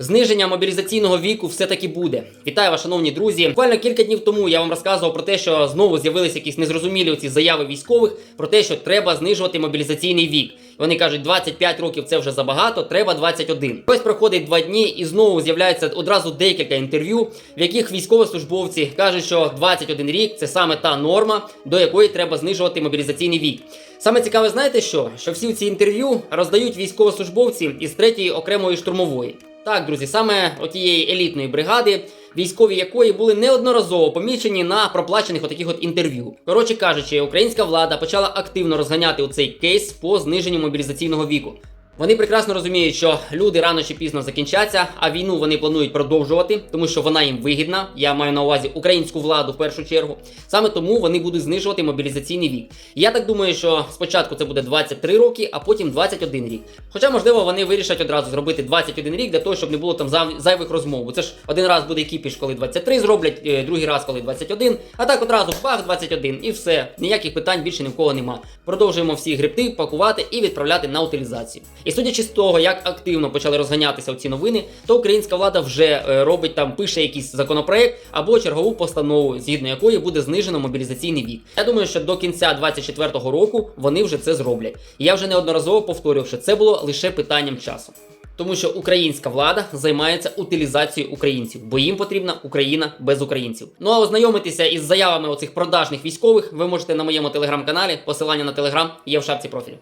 Зниження мобілізаційного віку все-таки буде. Вітаю вас, шановні друзі. Буквально кілька днів тому я вам розказував про те, що знову з'явилися якісь незрозумілі ці заяви військових про те, що треба знижувати мобілізаційний вік. Вони кажуть, 25 років це вже забагато, треба 21. Ось проходить два дні, і знову з'являється одразу декілька інтерв'ю, в яких військовослужбовці кажуть, що 21 рік це саме та норма, до якої треба знижувати мобілізаційний вік. Саме цікаве, знаєте що? Що всі ці інтерв'ю роздають військовослужбовці із 3-ї окремої штурмової. Так, друзі, саме отієї елітної бригади, військові якої були неодноразово помічені на проплачених отаких от інтерв'ю. Коротше кажучи, українська влада почала активно розганяти у цей кейс по зниженню мобілізаційного віку. Вони прекрасно розуміють, що люди рано чи пізно закінчаться, а війну вони планують продовжувати, тому що вона їм вигідна. Я маю на увазі українську владу в першу чергу. Саме тому вони будуть знижувати мобілізаційний вік. Я так думаю, що спочатку це буде 23 роки, а потім 21 рік. Хоча, можливо, вони вирішать одразу зробити 21 рік для того, щоб не було там зайвих розмов. Бо Це ж один раз буде кіпіш, коли 23 зроблять, е, другий раз, коли 21, а так одразу бах 21 і все. Ніяких питань більше ні в кого нема. Продовжуємо всі грибти, пакувати і відправляти на утилізацію. І судячи з того, як активно почали розганятися ці новини, то українська влада вже е, робить там, пише якийсь законопроект або чергову постанову, згідно якої буде знижено мобілізаційний вік. Я думаю, що до кінця 24-го року вони вже це зроблять. Я вже неодноразово повторював, що це було лише питанням часу. Тому що українська влада займається утилізацією українців, бо їм потрібна Україна без українців. Ну а ознайомитися із заявами оцих продажних військових ви можете на моєму телеграм-каналі. Посилання на телеграм є в шапці профілю.